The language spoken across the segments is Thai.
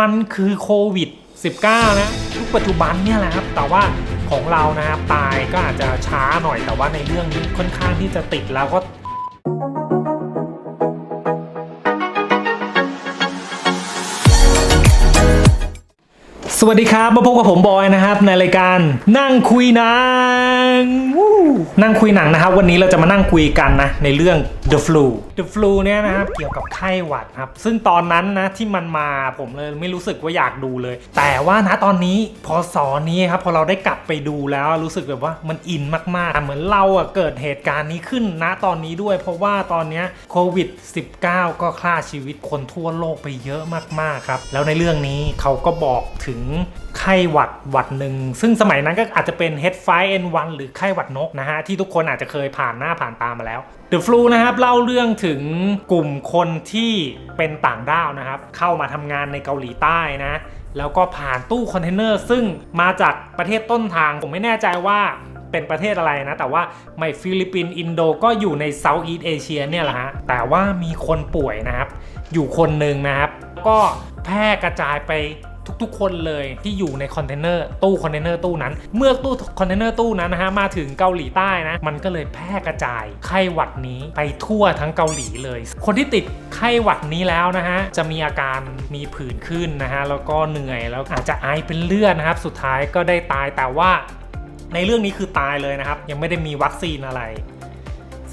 มันคือโควิด 19 นะยุคปัจจุบันเนี่ยแหละครับ แต่ว่าของเรานะครับตายก็อาจจะช้าหน่อยแต่ว่าในเรื่องนี้ค่อนข้างที่จะติดแล้วก็สวัสดีครับ มาพบกับผมบอยนะครับ ในรายการนั่งคุยหนังนั่งคุยหนังนะครับ วันนี้เราจะมานั่งคุยกันนะในเรื่อง The Flu The Flu เนี่ยนะครับเกี่ยวกับไข้หวัดครับ ซึ่งตอนนั้นนะที่มันมาผมเลยไม่รู้สึกว่าอยากดูเลย แต่ว่านะตอนนี้พอสอนนี้ครับพอเราได้กลับไปดูแล้วรู้สึกแบบว่ามันอินมากๆ เหมือนเราอะเกิดเหตุการณ์นี้ขึ้นนะตอนนี้ด้วย เพราะว่าตอนนี้โควิด 19 ก็ฆ่าชีวิตคนทั่วโลกไปเยอะมากๆครับ แล้วในเรื่องนี้เขาก็บอกถึงไข้หวัดหวัดหนึ่ง ซึ่งสมัยนั้นก็อาจจะเป็น H5N1 หรือไข้หวัดนกนะฮะที่ทุกคนอาจจะเคยผ่านหน้าผ่านตามาแล้ว The Flu นะครับเล่าเรื่องถึงกลุ่มคนที่เป็นต่างด้าวนะครับ เข้ามาทำงานในเกาหลีใต้นะแล้วก็ผ่านตู้คอนเทนเนอร์ซึ่งมาจากประเทศต้นทาง ผมไม่แน่ใจว่าเป็นประเทศอะไรนะ แต่ว่าไม่ฟิลิปปินส์อินโดก็อยู่ในเซาท์อีสเอเชียเนี่ยแหละฮะแต่ว่ามีคนป่วยนะครับ อยู่คนหนึ่งนะครับ ก็แพร่กระจายไป ทุกๆ คนเลยที่อยู่ในคอนเทนเนอร์ตู้คอนเทนเนอร์ตู้นั้น เมื่อตู้คอนเทนเนอร์ตู้นั้นนะฮะมาถึงเกาหลีใต้นะ มันก็เลยแพร่กระจายไข้หวัดนี้ไปทั่วทั้งเกาหลีเลย คนที่ติดไข้หวัดนี้แล้วนะฮะจะมีอาการมีผื่นขึ้นนะฮะแล้วก็เหนื่อยแล้วอาจจะไอเป็นเลือดนะครับ สุดท้ายก็ได้ตายแต่ว่าในเรื่องนี้คือตายเลยนะครับ ยังไม่ได้มีวัคซีนอะไร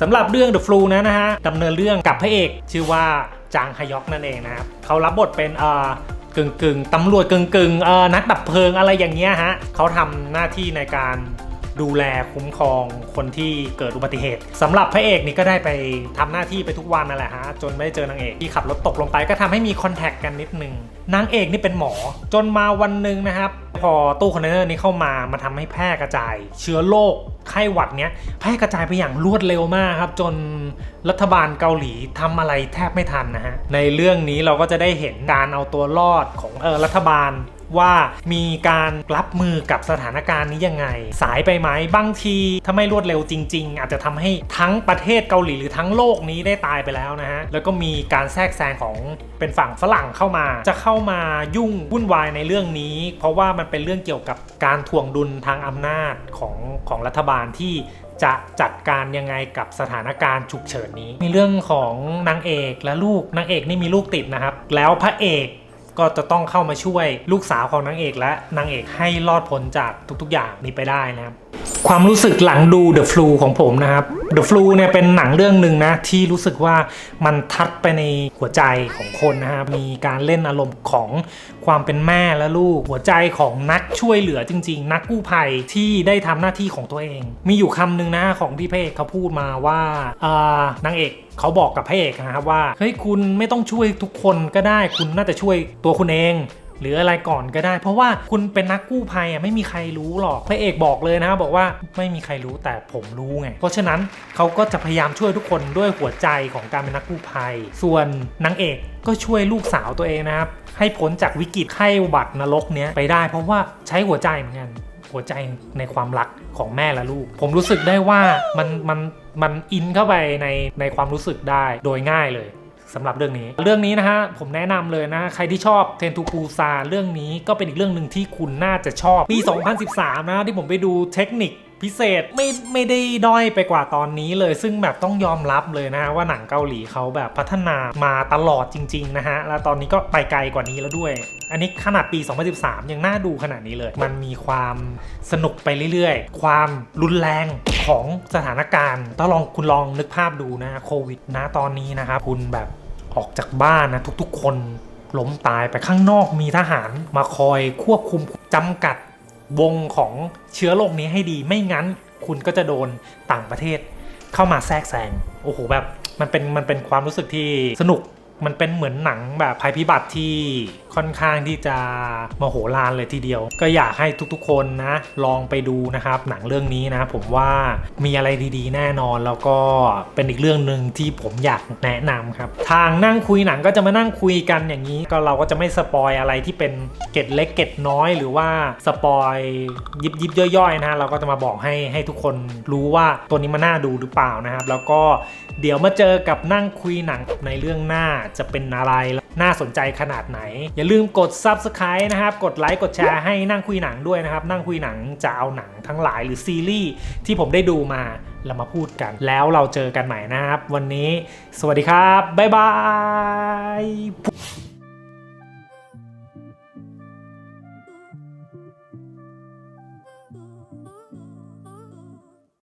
สำหรับเรื่อง The Flu นะนะฮะดำเนินเรื่องกับพระเอกชื่อว่าจางฮยอกนั่นเองนะครับเขารับบทเป็นเอ่อ กึ่งกึ่งตำรวจกึ่งกึ่งๆเออนักดับเพลิงอะไรอย่างเงี้ยฮะเขาทำหน้าที่ในการดูแลคุ้มครองคนที่เกิดอุบัติเหตุสำหรับพระเอกนี่ก็ได้ไปทำหน้าที่ไปทุกวันนั่นแหละฮะ จนไม่ได้เจอนางเอกที่ขับรถตกลงไปก็ทำให้มีคอนแทคกันนิดนึงนางเอกนี่เป็นหมอ จนมาวันหนึ่งนะครับ พอตู้คอนเทนเนอร์นี้เข้ามามาทำให้แพร่กระจาย เชื้อโรค ไข้หวัดเนี้ยแพร่กระจายไปอย่างรวดเร็วมากครับ จนรัฐบาลเกาหลีทำอะไรแทบไม่ทันนะฮะในเรื่องนี้เราก็จะได้เห็นการเอาตัวรอดของเออรัฐบาล ว่ามีการรับมือกับสถานการณ์นี้ยังไง สายไปไหมบางทีถ้าไม่รวดเร็วจริง ๆ อาจจะทำให้ทั้งประเทศเกาหลีหรือทั้งโลกนี้ได้ตายไปแล้วนะฮะแล้วก็มีการแทรกแซงของเป็นฝั่งฝรั่งเข้ามา จะเข้ามายุ่งวุ่นวายในเรื่องนี้ เพราะว่ามันเป็นเรื่องเกี่ยวกับการถ่วงดุลทางอำนาจของของรัฐบาลที่จะจัดการยังไงกับสถานการณ์ฉุกเฉินนี้ มีเรื่องของนางเอกและลูกนางเอกนี่มีลูกติดนะครับ แล้วพระเอก ก็จะต้องเข้ามาช่วยลูกสาวของนางเอกและนางเอกให้รอดพ้นจากทุกๆ อย่างนี้ไปได้นะครับ ความรู้สึกหลังดู The Flu ของผมนะครับ The Flu เนี่ยเป็นหนังเรื่องหนึ่งนะ ที่รู้สึกว่ามันทัดไปในหัวใจของคนนะครับมีการเล่นอารมณ์ของความเป็นแม่และลูกหัวใจของนักช่วยเหลือจริง ๆ นักกู้ภัยที่ได้ทำหน้าที่ของตัวเอง มีอยู่คำหนึ่งนะของที่พระเอกเขาพูดมาว่าอานางเอกเขาบอกกับพระเอกนะครับว่าเฮ้ยคุณไม่ต้องช่วยทุกคนก็ได้คุณน่าจะช่วยตัวคุณเอง หรืออะไรก่อนก็ได้ เพราะว่าคุณเป็นนักกู้ภัยอะไม่มีใครรู้หรอกพระเอกบอกเลยนะบอกว่าไม่มีใครรู้แต่ผมรู้ไงเพราะฉะนั้นเขาก็จะพยายามช่วยทุกคนด้วยหัวใจของการเป็นนักกู้ภัย ส่วนนางเอกก็ช่วยลูกสาวตัวเองนะครับให้พ้นจากวิกฤตไข้หวัดนรกเนี้ยไปได้ เพราะว่าใช้หัวใจเหมือนกันหัวใจในความรักของแม่และลูก ผมรู้สึกได้ว่ามันมันมันอินเข้าไปในในความรู้สึกได้โดยง่ายเลย สำหรับเรื่องนี้ เรื่องนี้นะฮะผมแนะนำเลยนะใครที่ชอบเทนทูปูซาเรื่องนี้ก็เป็นอีกเรื่องหนึ่งที่คุณน่าจะชอบปี 2013 นะที่ผมไปดูเทคนิคพิเศษไม่ไม่ได้ด้อยไปกว่าตอนนี้เลย ซึ่งแบบต้องยอมรับเลยนะว่าหนังเกาหลีเขาแบบพัฒนามาตลอดจริง ๆ นะฮะ แล้วตอนนี้ก็ไปไกลกว่านี้แล้วด้วย อันนี้ขนาดปี 2013 ยังน่าดูขนาดนี้เลย มันมีความสนุกไปเรื่อยๆ ความรุนแรง ของสถานการณ์ต้องลองคุณลองนึกภาพดูนะโควิดนะตอนนี้นะครับคุณแบบออกจากบ้านนะทุกๆ คนล้มตายไปข้างนอกมีทหารมาคอยควบคุมจำกัดวงของเชื้อโรคนี้ให้ดีไม่งั้นคุณก็จะโดนต่างประเทศเข้ามาแทรกแซงโอ้โหแบบมันเป็นมันเป็นความรู้สึกที่สนุกมันเป็นเหมือนหนังแบบภัยพิบัติที่ค่อนข้างที่จะมโหฬารเลยทีเดียว ก็อยากให้ทุกๆคนนะ ลองไปดูนะครับ หนังเรื่องนี้นะ ผมว่ามีอะไรดีๆ แน่นอนแล้วก็เป็นอีกเรื่องหนึ่งที่ผมอยากแนะนำครับ ทางนั่งคุยหนังก็จะมานั่งคุยกันอย่างนี้ ก็เราก็จะไม่สปอยอะไรที่เป็นเกร็ดเล็กเกร็ดน้อยหรือว่าสปอยยิบยิบย่อยๆนะเราก็จะมาบอกให้ให้ทุกคนรู้ว่าตัวนี้มันน่าดูหรือเปล่านะครับ แล้วก็เดี๋ยวมาเจอกับนั่งคุยหนังในเรื่องหน้าจะเป็นอะไร น่าสนใจขนาดไหน อย่าลืมกด Subscribe นะครับ กดไลค์กดแชร์ให้นั่งคุยหนังด้วยนะครับ นั่งคุยหนังจะเอาหนังทั้งหลายหรือซีรีส์ที่ผมได้ดูมาเรามาพูดกัน แล้วเราเจอกันใหม่นะครับ วันนี้ สวัสดีครับบ๊ายบาย